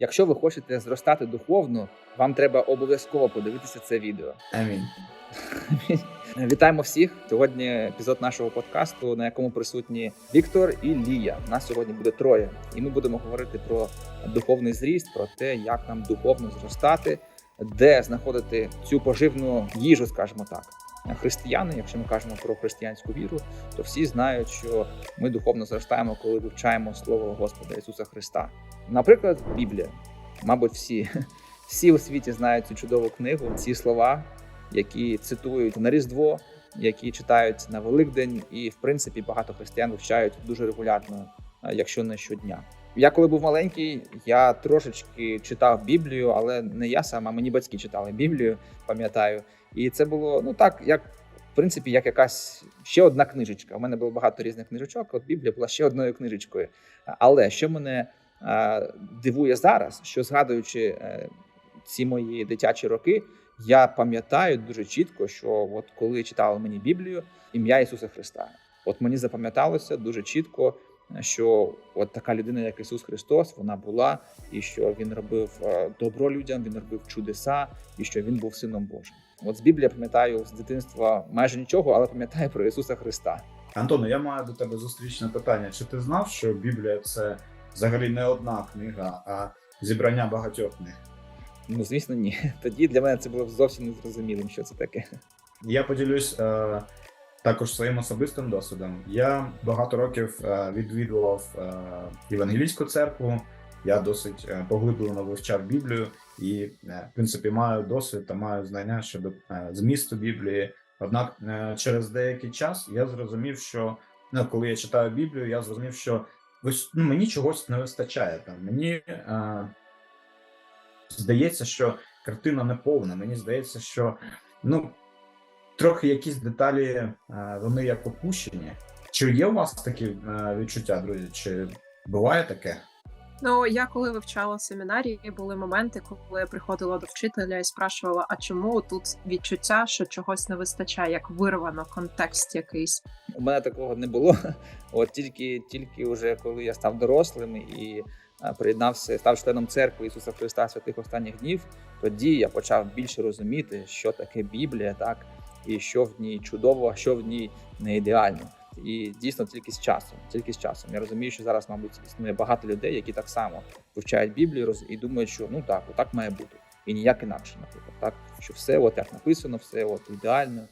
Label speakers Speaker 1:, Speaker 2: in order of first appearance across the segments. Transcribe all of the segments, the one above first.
Speaker 1: Якщо ви хочете зростати духовно, вам треба обов'язково подивитися це відео.
Speaker 2: Амінь.
Speaker 1: Вітаємо всіх! Сьогодні епізод нашого подкасту, на якому присутні Віктор і Лія. Нас сьогодні буде троє, і ми будемо говорити про духовний зріст, про те, як нам духовно зростати, де знаходити цю поживну їжу, скажімо так. Християни, якщо ми кажемо про християнську віру, то всі знають, що ми духовно зростаємо, коли вивчаємо слово Господа Ісуса Христа. Наприклад, Біблія. Мабуть, всі, всі у світі знають цю чудову книгу, ці слова, які цитують на Різдво, які читають на Великдень, і в принципі багато християн вивчають дуже регулярно, якщо не щодня. Я коли був маленький, я трошечки читав Біблію, але не я сам, а мені батьки читали Біблію, пам'ятаю. І це було ну так, як в принципі, як якась ще одна книжечка. У мене було багато різних книжечок. От Біблія була ще одною книжечкою. Але що мене дивує зараз, що згадуючи е, ці мої дитячі роки, я пам'ятаю дуже чітко, що от коли читали мені Біблію, ім'я Ісуса Христа, от мені запам'яталося дуже чітко, що от така людина, як Ісус Христос, вона була, і що він робив е, добро людям, він робив чудеса, і що він був сином Божим. От з Біблії я пам'ятаю з дитинства майже нічого, але пам'ятаю про Ісуса Христа.
Speaker 2: Антоне, я маю до тебе зустрічне питання. Чи ти знав, що Біблія це взагалі не одна книга, а зібрання багатьох книг?
Speaker 1: Ну звісно, ні. Тоді для мене це було зовсім незрозумілим, що це таке.
Speaker 2: Я поділюсь е, також своїм особистим досвідом. Я багато років е, відвідував е, євангелійську церкву. Я досить е, поглиблено вивчав Біблію і, е, в принципі, маю досвід та маю знання щодо е, змісту Біблії. Однак е, через деякий час я зрозумів, що ну, коли я читаю Біблію, я зрозумів, що ну, мені чогось не вистачає. Там мені е, здається, що картина не повна. Мені здається, що ну трохи якісь деталі е, вони як опущені. Чи є у вас такі е, відчуття, друзі? Чи буває таке?
Speaker 3: Ну, я коли вивчала семінарії, були моменти, коли я приходила до вчителя і спрашувала, а чому тут відчуття, що чогось не вистачає, як вирвано контекст якийсь.
Speaker 1: У мене такого не було. От тільки, тільки вже коли я став дорослим і приєднався, став членом церкви Ісуса Христа святих останніх днів, тоді я почав більше розуміти, що таке Біблія, так і що в ній чудово, а що в ній не ідеально. І дійсно тільки з часом, тільки з часом. Я розумію, що зараз, мабуть, існує багато людей, які так само вивчають Біблію роз- і думають, що ну так, отак має бути, і ніяк інакше, наприклад, так що все от як написано, все от ідеально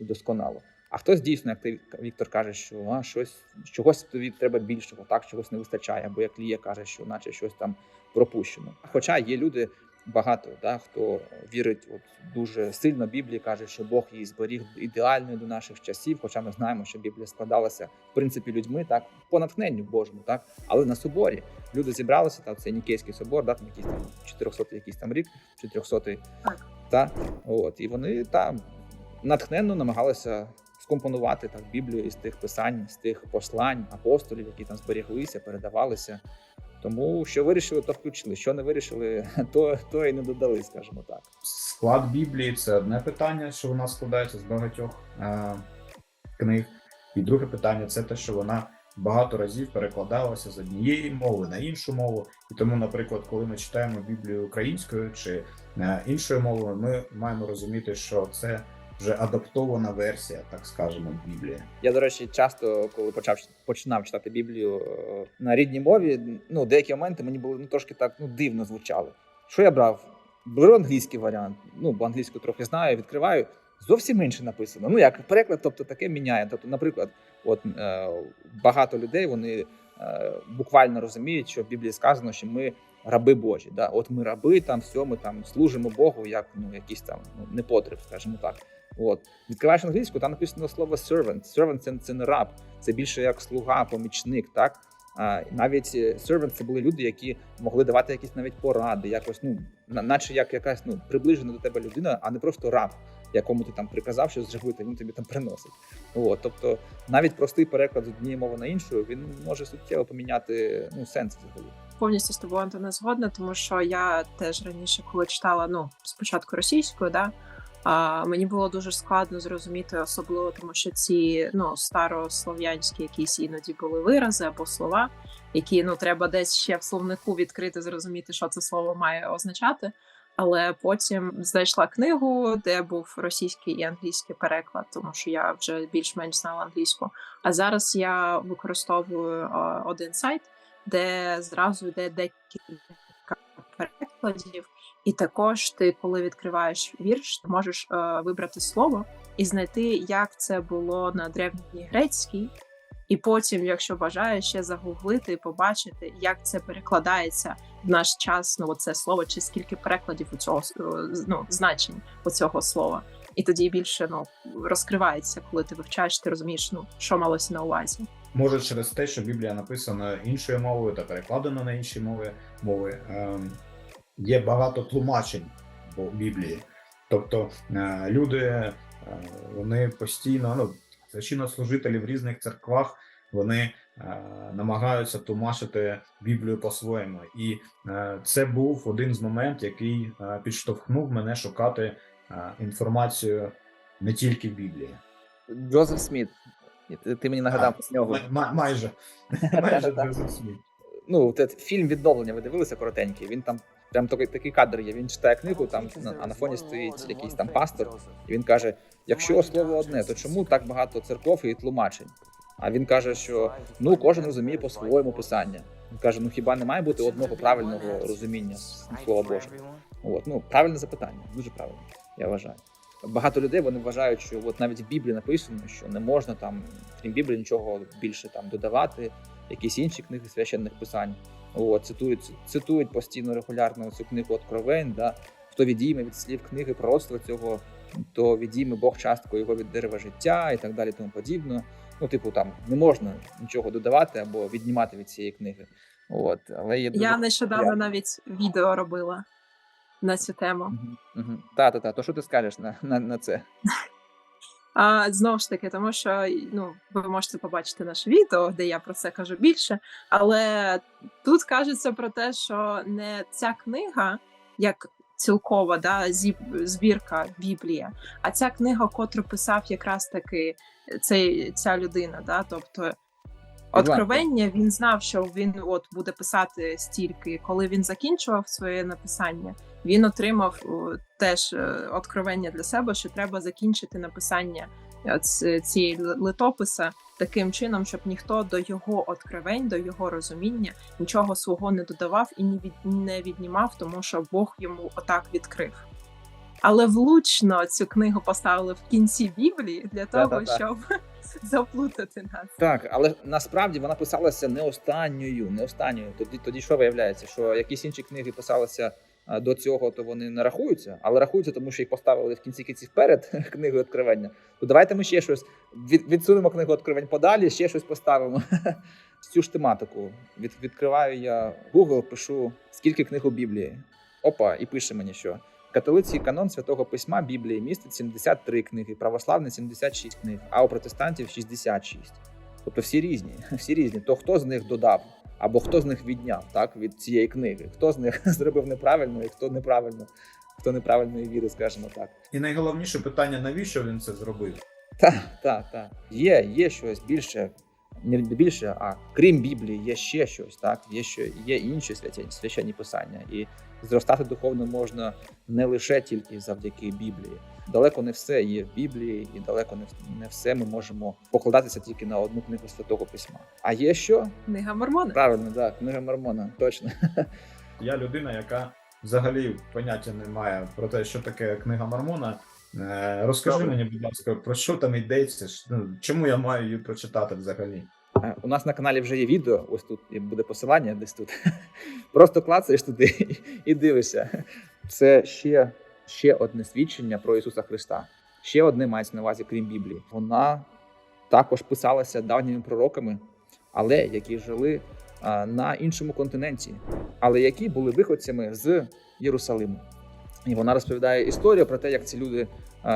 Speaker 1: і досконало. А хтось дійсно, як ти Віктор каже, що а, щось чогось тобі треба більшого, так чогось не вистачає, або як Лія каже, що наче щось там пропущено. Хоча є люди багато, да, хто вірить от дуже сильно Біблії, каже, що Бог її зберіг ідеальною до наших часів. Хоча ми знаємо, що Біблія складалася в принципі людьми, так по натхненню Божому, так але на соборі люди зібралися, так це Нікейський собор, да, там якийсь там 400 якийсь там рік, 400
Speaker 3: Так.
Speaker 1: та от і вони там натхненно намагалися скомпонувати так Біблію із тих писань, з тих послань апостолів, які там зберіглися, передавалися. Тому що вирішили, то включили. Що не вирішили, то, то і не додали, скажімо так.
Speaker 2: Склад Біблії це одне питання, що вона складається з багатьох е, книг. І друге питання це те, що вона багато разів перекладалася з однієї мови на іншу мову. І тому, наприклад, коли ми читаємо Біблію українською чи е, іншою мовою, ми маємо розуміти, що це вже адаптована версія, так скажемо, Біблії.
Speaker 1: Я, до речі, часто, коли почав починав читати Біблію е, на рідній мові, ну деякі моменти мені були ну трошки так ну дивно звучали. Що я брав? Беру англійський варіант, ну бо англійську трохи знаю, відкриваю. Зовсім інше написано. Ну як переклад, тобто таке міняє. Тобто, наприклад, от е, багато людей вони е, буквально розуміють, що в Біблії сказано, що ми раби Божі. Да? От ми раби, там все, ми там служимо Богу, як ну якийсь там ну, непотреб, скажімо так. От відкриваєш англійську, там написано слово servant. Servant – це, це не раб, це більше як слуга, помічник. Так а, навіть е, servant – це були люди, які могли давати якісь навіть поради, якось ну наче як якась ну приближена до тебе людина, а не просто раб, якому ти там приказав щось зробити, він тобі там приносить. От, тобто навіть простий переклад з однієї мови на іншу він може суттєво поміняти ну сенс взагалі.
Speaker 3: Повністю з тобою Антоне згодна, тому що я теж раніше, коли читала ну спочатку російською, да А мені було дуже складно зрозуміти, особливо тому, що ці ну старослов'янські якісь іноді були вирази або слова, які ну треба десь ще в словнику відкрити, зрозуміти, що це слово має означати. Але потім знайшла книгу, де був російський і англійський переклад, тому що я вже більш-менш знала англійську. А зараз я використовую один сайт, де зразу йде декілька перекладів. І також ти, коли відкриваєш вірш, ти можеш е, вибрати слово і знайти, як це було на древній грецькій, і потім, якщо бажаєш, ще загуглити і побачити, як це перекладається в наш час. Ну, це слово, чи скільки перекладів у цього е, ну, значень у цього слова. І тоді більше ну розкривається, коли ти вивчаєш, ти розумієш, ну що малося на увазі.
Speaker 2: Може, через те, що Біблія написана іншою мовою та перекладена на інші мови мови, ем, є багато тлумачень по Біблії. Тобто е, люди е, вони постійно, ну священнослужителі в різних церквах, вони е, намагаються тлумачити Біблію по-своєму. І це був один з моментів, який підштовхнув мене шукати інформацію не тільки в Біблії.
Speaker 1: Джозеф Сміт. Ти, мені нагадав з нього.
Speaker 2: Май- май- майже майже
Speaker 1: ну, те- фільм відновлення ви дивилися коротенький. Він там прям такий, такий кадр є. Він читає книгу, там а на фоні стоїть якийсь там пастор, і він каже: якщо слово одне, то чому так багато церков і тлумачень? А він каже, що ну кожен розуміє по-своєму писання. Він каже: ну хіба не має бути одного правильного розуміння слова Божого? От ну правильне запитання, дуже правильне, я вважаю. Багато людей вони вважають, що от навіть в Біблії написано, що не можна там, крім Біблії, нічого більше там додавати, якісь інші книги священних писань. От, цитують, цитують постійно регулярно цю книгу Откровень, да? хто відійме від слів книги пророцтва цього, то відійме Бог частку його від дерева життя і так далі, тому подібно. Ну, типу, там не можна нічого додавати або віднімати від цієї книги. От, але є дуже
Speaker 3: Я нещодавно навіть відео робила на цю тему.
Speaker 1: Та, та, та. То що ти скажеш на, на, на це?
Speaker 3: А знову ж таки, тому що ну ви можете побачити наше відео, де я про це кажу більше. Але тут кажеться про те, що не ця книга, як цілкова да, зіб- збірка Біблія, а ця книга, котру писав якраз таки цей, ця людина. Да, тобто Откровення він знав, що він от буде писати стільки. Коли він закінчував своє написання, він отримав теж е, откровення для себе, що треба закінчити написання е, цієї ли- литописа таким чином, щоб ніхто до його откровень, до його розуміння нічого свого не додавав і не від не віднімав, тому що Бог йому отак відкрив. Але влучно цю книгу поставили в кінці Біблії для того,
Speaker 1: Та-та-та.
Speaker 3: щоб заплутати нас.
Speaker 1: Так, але насправді вона писалася не останньою, не останньою. Тоді, тоді що виявляється, що якісь інші книги писалися до цього, то вони не рахуються, але рахуються, тому що їх поставили в кінці кінців перед книгою відкривання. То давайте ми ще щось від, відсунемо книгу відкривань подалі, ще щось поставимо. Цю ж тематику. Від, відкриваю я Google, пишу скільки книг у Біблії. Опа, і пише мені, що католицький канон святого письма Біблії містить 73 книги, православний 76 книг, а у протестантів 66. Тобто всі різні, всі різні. То хто з них додав, або хто з них відняв так, від цієї книги, хто з них зробив неправильно, і хто неправильно, хто неправильної віри, скажімо так.
Speaker 2: І найголовніше питання, навіщо він це зробив?
Speaker 1: Так, так, так. Є, є щось більше, не більше, а крім Біблії, є ще щось, так? Є ще є інші священні, священні писання. І зростати духовно можна не лише тільки завдяки Біблії. Далеко не все є в Біблії, і далеко не, не все ми можемо покладатися тільки на одну книгу святого письма. А є що?
Speaker 3: Книга Мормона.
Speaker 1: Правильно, так, книга Мормона, точно.
Speaker 2: Я людина, яка взагалі поняття не має про те, що таке книга Мормона. Е, Розкажи
Speaker 1: Добре.
Speaker 2: мені, будь ласка, про що там йдеться? Ну, Чому я маю її прочитати взагалі?
Speaker 1: Е, У нас на каналі вже є відео, ось тут і буде посилання десь тут. Просто клацаєш туди і- дивишся. Це ще, ще одне свідчення про Ісуса Христа. Ще одне мається на увазі, крім Біблії. Вона також писалася давніми пророками, але які жили на іншому континенті, але які були виходцями з Єрусалиму. І вона розповідає історію про те, як ці люди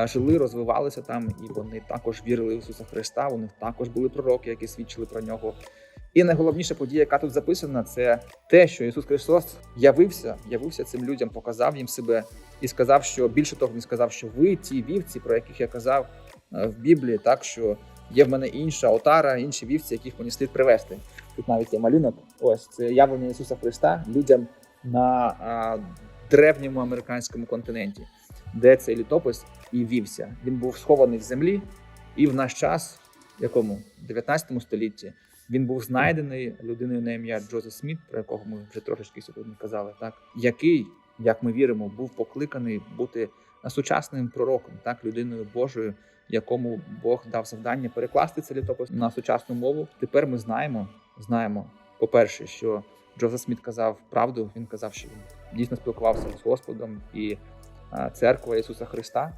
Speaker 1: жили, розвивалися там, і вони також вірили в Ісуса Христа. У них також були пророки, які свідчили про нього. І найголовніша подія, яка тут записана, це те, що Ісус Христос явився, явився цим людям, показав їм себе і сказав, що більше того, він сказав, що ви ті вівці, про яких я казав в Біблії, так що є в мене інша отара, інші вівці, яких мені слід привести. Тут навіть є малюнок. Ось це явлення Ісуса Христа людям на древньому американському континенті, де цей літопис і вівся. Він був схований в землі, і в наш час, якому 19 столітті, він був знайдений людиною на ім'я Джозеф Сміт, про якого ми вже трошечки сьогодні казали, так який, як ми віримо, був покликаний бути сучасним пророком, так людиною Божою, якому Бог дав завдання перекласти цей літопис на сучасну мову. Тепер ми знаємо, знаємо, по-перше, що Джозеф Сміт казав правду. Він казав, що він дійсно спілкувався з Господом, і церква Ісуса Христа,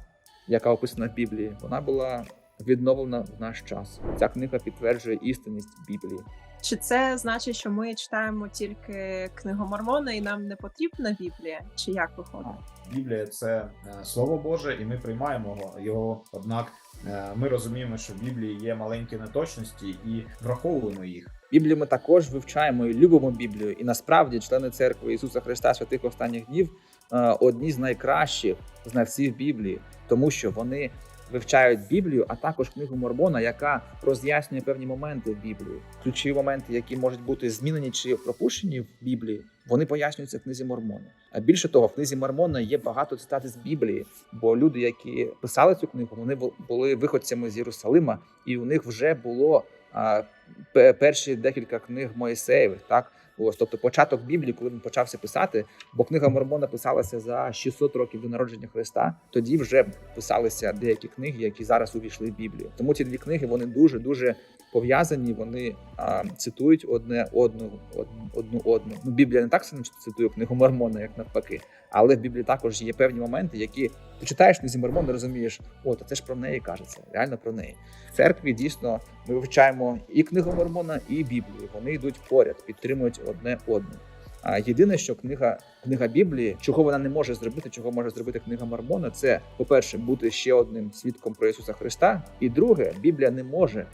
Speaker 1: яка описана в Біблії, вона була відновлена в наш час. Ця книга підтверджує істинність Біблії.
Speaker 3: Чи це значить, що ми читаємо тільки книгу Мормона і нам не потрібна Біблія? Чи як виходить?
Speaker 2: Біблія це е, слово Боже, і ми приймаємо його. Однак е, ми розуміємо, що в Біблії є маленькі неточності і враховуємо їх.
Speaker 1: Біблію ми також вивчаємо і любимо Біблію. І насправді члени церкви Ісуса Христа святих останніх днів е, одні з найкращих знавців Біблії, тому що вони вивчають Біблію, а також книгу Мормона, яка роз'яснює певні моменти в Біблії, ключові моменти, які можуть бути змінені чи пропущені в Біблії. Вони пояснюються в книзі Мормона. А більше того, в книзі Мормона є багато цитат з Біблії, бо люди, які писали цю книгу, вони бу- були виходцями з Єрусалима, і у них вже було перші декілька книг Моїсеєвих, так ось тобто початок Біблії, коли він почався писати, бо книга Мормона писалася за 600 років до народження Христа. Тоді вже писалися деякі книги, які зараз увійшли в Біблію. Тому ці дві книги вони дуже дуже пов'язані. Вони а, цитують одне одну одну, одну. Ну Біблія не так сильно цитує книгу Мормона, як навпаки. Але в Біблії також є певні моменти, які ти читаєш книзі Мормона, розумієш, о, то це ж про неї кажеться, реально про неї. В церкві дійсно ми вивчаємо і книгу Мормона, і Біблію. Вони йдуть поряд, підтримують одне одну. А єдине, що книга, книга Біблії, чого вона не може зробити, чого може зробити книга Мормона, це по-перше, бути ще одним свідком про Ісуса Христа. І друге, Біблія не може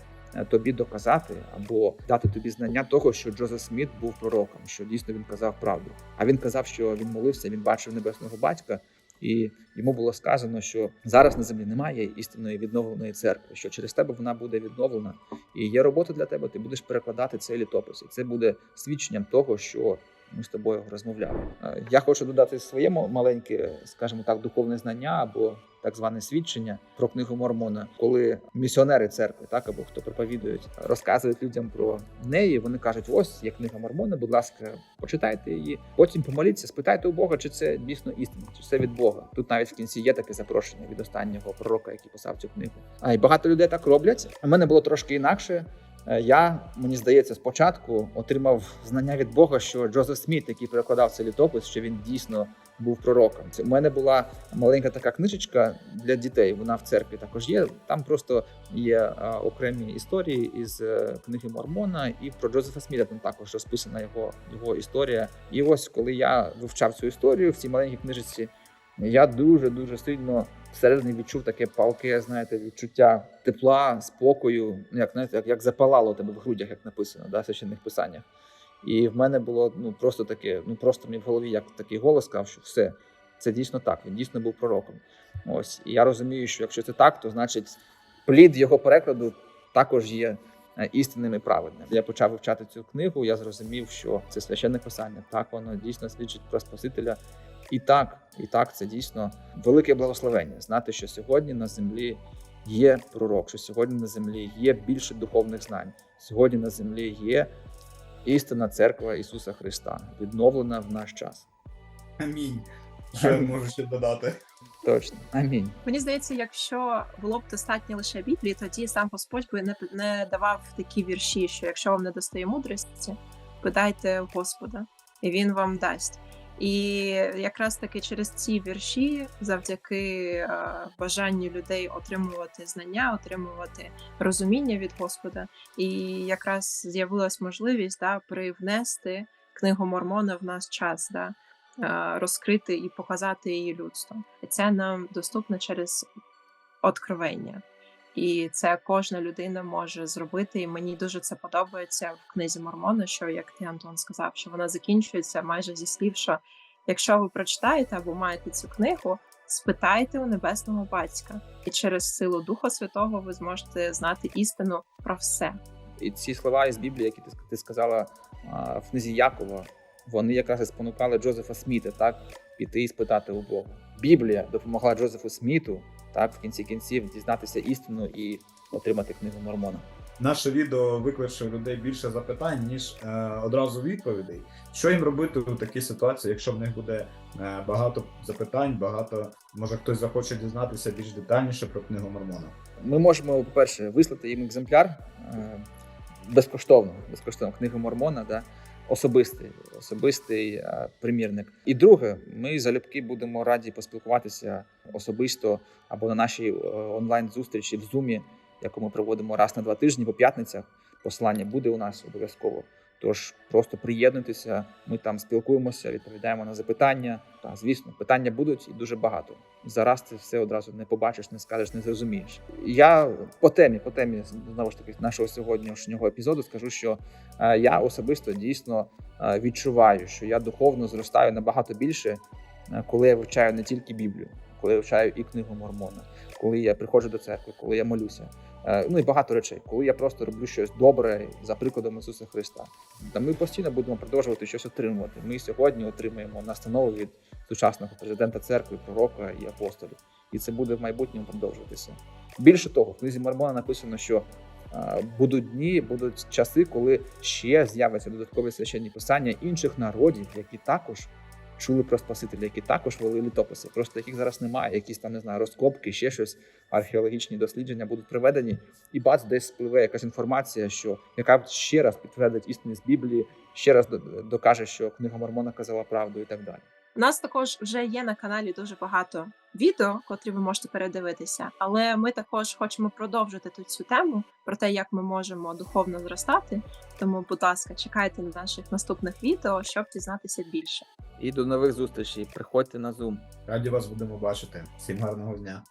Speaker 1: тобі доказати або дати тобі знання того, що Джозеф Сміт був пророком, що дійсно він казав правду. А він казав, що він молився, він бачив небесного батька. І йому було сказано, що зараз на землі немає істинної відновленої церкви, що через тебе вона буде відновлена, і є робота для тебе. Ти будеш перекладати цей літопис. І це буде свідченням того, що ми з тобою розмовляли. Е, Я хочу додати своє мо- маленьке, скажімо так, духовне знання або так зване свідчення про книгу Мормона, коли місіонери церкви, так або хто проповідують, розказують людям про неї. Вони кажуть: ось є книга Мормона, будь ласка, почитайте її. Потім помоліться, спитайте у Бога, чи це дійсно істина, чи це від Бога. Тут навіть в кінці є таке запрошення від останнього пророка, який писав цю книгу. А й багато людей так роблять. У мене було трошки інакше. Е, Я, мені здається, спочатку отримав знання від Бога, що Джозеф Сміт, який перекладав цей літопис, що він дійсно був пророком. Це у мене була маленька така книжечка для дітей. Вона в церкві також є. Там просто є е, окремі історії із е, книги Мормона, і про Джозефа Сміта там також розписана його, його історія. І ось коли я вивчав цю історію в цій маленькій книжечці, я дуже дуже сильно всередині відчув таке палке, знаєте, відчуття тепла, спокою, як знаєте, як, як запалало тебе в грудях, як написано да, в священних писаннях. І в мене було ну просто таке, ну просто мені в голові як такий голос сказав, що все, це дійсно так. Він дійсно був пророком. Ось і я розумію, що якщо це так, то значить плід його перекладу також є е, істинним і праведним. Я почав вивчати цю книгу. Я зрозумів, що це священне писання. Так воно дійсно свідчить про Спасителя. І так, і так, це дійсно велике благословення. Знати, що сьогодні на землі є пророк, що сьогодні на землі є більше духовних знань. Сьогодні на землі є істинна церква Ісуса Христа, відновлена в наш час.
Speaker 2: Амінь. Що я можу ще додати?
Speaker 1: Точно, амінь.
Speaker 3: Мені здається, якщо було б достатньо лише Біблії, тоді сам Господь би не, не давав такі вірші, що якщо вам не достає мудрості, питайте Господа, і він вам дасть. І якраз таки через ці вірші, завдяки е, бажанню людей отримувати знання, отримувати розуміння від Господа, і якраз з'явилась можливість да, привнести книгу Мормона в наш час. Да, е, розкрити і показати її людству. Це нам доступно через откровення. І це кожна людина може зробити. І мені дуже це подобається в книзі Мормона, що як ти Антон сказав, що вона закінчується майже зі слів, що якщо ви прочитаєте або маєте цю книгу, спитайте у небесного батька, і через силу Духа Святого ви зможете знати істину про все.
Speaker 1: І ці слова із Біблії, які ти, ти сказала в книзі Якова, вони якраз і спонукали Джозефа Сміта так піти і спитати у Бога. Біблія допомогла Джозефу Сміту так в кінці кінців дізнатися істину і отримати книгу Мормона.
Speaker 2: Наше відео викличе у людей більше запитань, ніж е, одразу відповідей. Що їм робити у такій ситуації, якщо в них буде е, багато запитань, багато може хтось захоче дізнатися більш детальніше про книгу Мормона?
Speaker 1: Ми можемо, по-перше, вислати їм екземпляр е, безкоштовно, безкоштовно книгу Мормона, да, особистий, особистий примірник. І друге, ми залюбки будемо раді поспілкуватися особисто або на нашій е, онлайн-зустрічі в Zoom, яку ми проводимо раз на два тижні по п'ятницях. Послання буде у нас обов'язково. Тож просто приєднуйтеся, ми там спілкуємося, відповідаємо на запитання. Та звісно, питання будуть і дуже багато. Зараз ти все одразу не побачиш, не скажеш, не зрозумієш. Я по темі, по темі знову ж таки нашого сьогоднішнього епізоду скажу, що е, я особисто дійсно е, відчуваю, що я духовно зростаю набагато більше, е, коли я вивчаю не тільки Біблію, коли я вивчаю і книгу Мормона, коли я приходжу до церкви, коли я молюся. Е, Ну і багато речей, коли я просто роблю щось добре за прикладом Ісуса Христа. Та ми постійно будемо продовжувати щось отримувати. Ми сьогодні отримаємо настанову від сучасного президента церкви, пророка і апостолів. І це буде в майбутньому продовжуватися. Більше того, в книзі Мормона написано, що е, будуть дні, будуть часи, коли ще з'являться додаткові священні писання інших народів, які також чули про Спасителя, які також вели літописи. Просто яких зараз немає, якісь там не знаю, розкопки, ще щось, археологічні дослідження будуть проведені, і бац, десь спливе якась інформація, що яка ще раз підтвердить істинність Біблії, ще раз докаже, що книга Мормона казала правду і так далі.
Speaker 3: У нас також вже є на каналі дуже багато відео, котрі ви можете передивитися. Але ми також хочемо продовжити тут цю тему про те, як ми можемо духовно зростати. Тому, будь ласка, чекайте на наших наступних відео, щоб дізнатися більше.
Speaker 1: І до нових зустрічей. Приходьте на Zoom.
Speaker 2: Раді вас будемо бачити. Всім гарного дня.